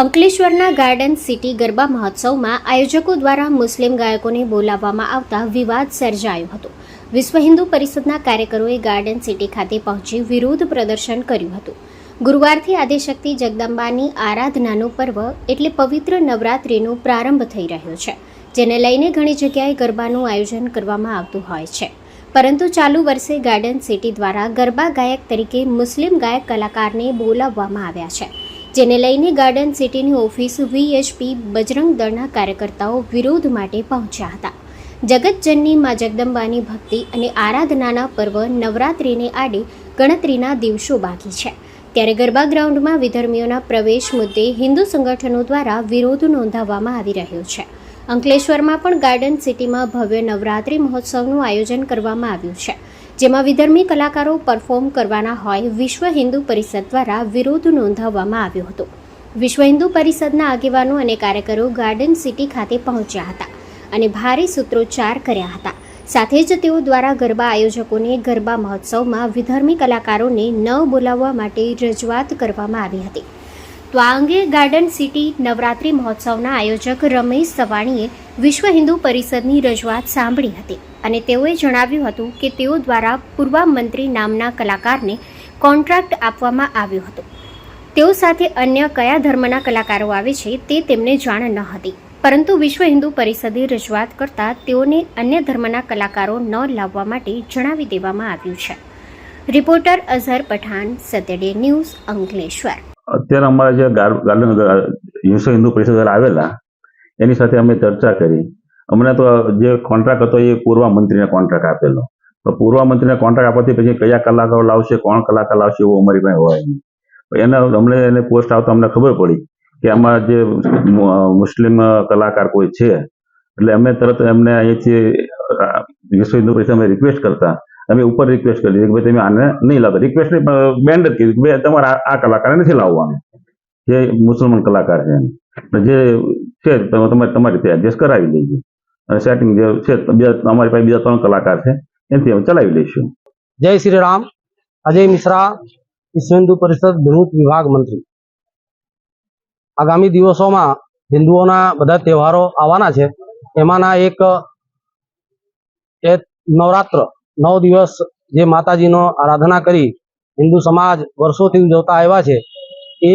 અંકલેશ્વરના garden city garba મહોત્સવમાં આયોજકો દ્વારા મુસ્લિમ ગાયકોને બોલાવવામાં આવતા વિવાદ સર્જાયો હતો. વિશ્વ હિન્દુ પરિષદના કાર્યકરોએ ગાર્ડન સિટી ખાતે પહોંચી વિરોધ પ્રદર્શન કર્યું હતું. ગુરુવારથી આદિશક્તિ જગદંબાની આરાધનાનું પર્વ એટલે પવિત્ર નવરાત્રિનો પ્રારંભ થઈ રહ્યો છે, જેને લઈને ઘણી જગ્યાએ ગરબાનું આયોજન કરવામાં આવતું હોય છે. પરંતુ ચાલુ વર્ષે ગાર્ડન સિટી દ્વારા ગરબા ગાયક તરીકે મુસ્લિમ ગાયક કલાકારને બોલાવવામાં આવ્યા છે. જેને લઈને ગાર્ડન સિટીની ઓફિસ વીએચપી બજરંગ દળના કાર્યકર્તાઓ વિરોધ માટે પહોંચ્યા હતા. જગતજનની મા જગદંબાની ભક્તિ અને આરાધનાના પર્વ નવરાત્રિને આડે ગણતરીના દિવસો બાકી છે. ત્યારે ગરબા ગ્રાઉન્ડમાં વિધર્મીઓના પ્રવેશ મુદ્દે હિન્દુ સંગઠનો દ્વારા વિરોધ નોંધાવવામાં આવી રહ્યો છે. અંકલેશ્વરમાં પણ ગાર્ડન સિટીમાં ભવ્ય નવરાત્રિ મહોત્સવનું આયોજન કરવામાં આવ્યું છે. જેમાં વિધર્મી કલાકારો પરફોર્મ કરવાના હોય વિશ્વ હિન્દુ પરિષદ દ્વારા વિરોધ નોંધાવવામાં આવ્યો હતો. વિશ્વ હિન્દુ પરિષદના આગેવાનો અને કાર્યકરો ગાર્ડન સિટી ખાતે પહોંચ્યા હતા અને ભારે સૂત્રોચ્ચાર કર્યા હતા. સાથે જ તેઓ દ્વારા ગરબા આયોજકોને ગરબા મહોત્સવમાં વિધર્મી કલાકારોને ન બોલાવવા માટે રજૂઆત કરવામાં આવી હતી. તો ગાર્ડન સિટી નવરાત્રિ મહોત્સવના આયોજક રમેશ સવાણીએ વિશ્વ હિન્દુ પરિષદની રજૂઆત સાંભળી હતી અને તેઓએ જણાવ્યું હતું કે તેઓ દ્વારા પૂર્વા મંત્રી નામના કલાકારને કોન્ટ્રાક્ટ આપવામાં આવ્યો હતો. તેઓ સાથે અન્ય કયા ધર્મના કલાકારો આવે છે તે તેમને જાણ ન હતી. પરંતુ વિશ્વ હિન્દુ પરિષદે રજૂઆત કરતાં તેઓને અન્ય ધર્મના કલાકારો ન લાવવા માટે જણાવી દેવામાં આવ્યું છે. Reporter Azhar Pathan Saturday news Ankleshwar. અત્યારે અમારા જે ગાંધીનગર વિશ્વ હિન્દુ પરિષદ આવેલા, એની સાથે અમે ચર્ચા કરી. અમને તો જે કોન્ટ્રાક્ટ હતો એ પૂર્વ મંત્રીને કોન્ટ્રાક્ટ આપેલો. તો પૂર્વ મંત્રીને કોન્ટ્રાક્ટ આપવાથી પછી કયા કલાકારો લાવશે, કોણ કલાકાર લાવશે એવું અમારી પાસે હોય નહીં. એને, અમને એને પોસ્ટ આવતા અમને ખબર પડી કે આમાં જે મુસ્લિમ કલાકાર કોઈ છે. એટલે અમે તરત એમને અહીંથી વિશ્વ હિન્દુ પરિષદ અમે રિક્વેસ્ટ કરતા. અમે ઉપર રિક્વેસ્ટ કરી કે ભાઈ તમે આને નહીં લાવતા. રિક્વેસ્ટ બેન્ડ જ કીધું કે ભાઈ તમારે આ- કલાકારને નથી લાવવાનું. જે મુસલમાન કલાકાર છે. જે છે, તમે તમારે તમારી એડજસ્ટ કરાવી લઈએ અને સેટિંગ જે છે બીજા અમારી પાસે બીજા ત્રણ કલાકાર છે એનાથી અમે ચલાવી લઈશું જય શ્રી રામ. અજય મિશ્રા વિશ્વ હિન્દુ પરિષદ ભરૂચ વિભાગ મંત્રી. આગામી દિવસોમાં હિન્દુઓના બધા તહેવારો આવવાના છે. એમાંના એક નવરાત્ર. નવ દિવસ જે માતાજીનો આરાધના કરી હિન્દુ સમાજ વર્ષોથી ઉજવતા આવ્યા છે, એ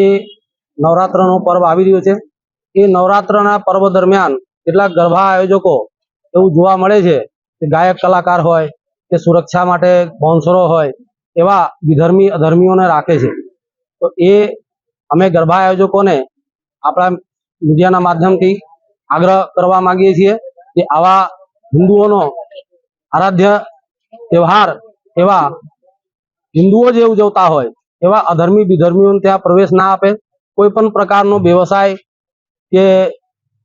નવરાત્રનો પર્વ આવી રહ્યો છે. એ નવરાત્રના પર્વ દરમિયાન કેટલાક ગરબા આયોજકો એવું જોવા મળે છે કે ગાયક કલાકાર હોય, કે સુરક્ષા માટે બોન્સરો હોય, એવા વિધર્મી અધર્મીઓને રાખે છે. તો એ અમે ગરબા આયોજકોને આપણા મીડિયાના માધ્યમથી આગ્રહ કરવા માંગીએ છીએ કે આવા હિન્દુઓનો આરાધ્ય તહેવાર એવા હિન્દુઓ જે ઉજવતા હોય, એવા અધર્મી વિધર્મીઓને ત્યાં પ્રવેશ ના આપે. કોઈ પણ પ્રકારનો વ્યવસાય કે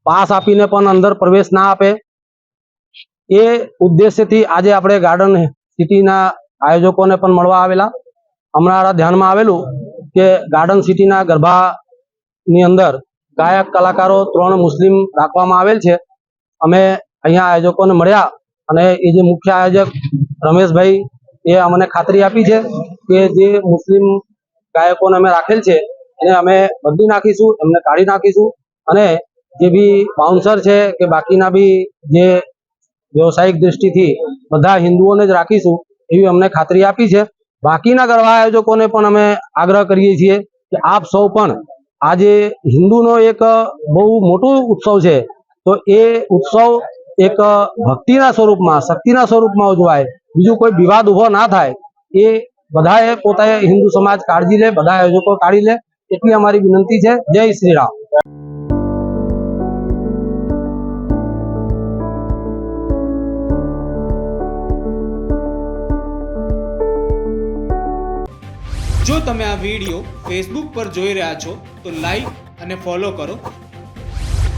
પાસ આપીને પણ અંદર પ્રવેશ ના આપે. એ ઉદ્દેશ્યથી આજે આપણે ગાર્ડન સિટીના આયોજકોને પણ મળવા આવેલા. હમણાં ધ્યાનમાં આવેલું કે ગાર્ડન સિટીના ગરબાની અંદર ગાયક, કલાકારો ત્રણ મુસ્લિમ રાખવામાં આવેલ છે. અમે અહીંયા આયોજકોને મળ્યા અને એ જે મુખ્ય આયોજક રમેશભાઈ એ અમને ખાતરી આપી છે કે જે મુસ્લિમ ગાયકોને અમે રાખેલ છે, એને અમે બદલી નાખીશું, એમને કાઢી નાખીશું અને જે બી બાઉન્સર છે કે બાકીના બી જે વ્યવસાયિક દૃષ્ટિથી બધા હિન્દુઓને જ રાખીશું, એવી અમને ખાતરી આપી છે. બાકીના ગરબા આયોજકોને પણ અમે આગ્રહ કરીએ છીએ કે આપ સૌ પણ આજે હિન્દુનો એક બહુ મોટો ઉત્સવ છે, તો એ ઉત્સવ એક ભક્તિના સ્વરૂપમાં, શક્તિના સ્વરૂપમાં ઉજવાય. બીજું કોઈ વિવાદ ઊભો ના થાય, એ બધાએ પોતાએ હિન્દુ સમાજ કાળજી લે, બધા આયોજકો કાઢી લે, એટલી અમારી વિનંતી છે. જય શ્રી રામ. જો તમે આ વીડિયો ફેસબુક પર જોઈ રહ્યા છો, તો લાઈક અને ફોલો કરો.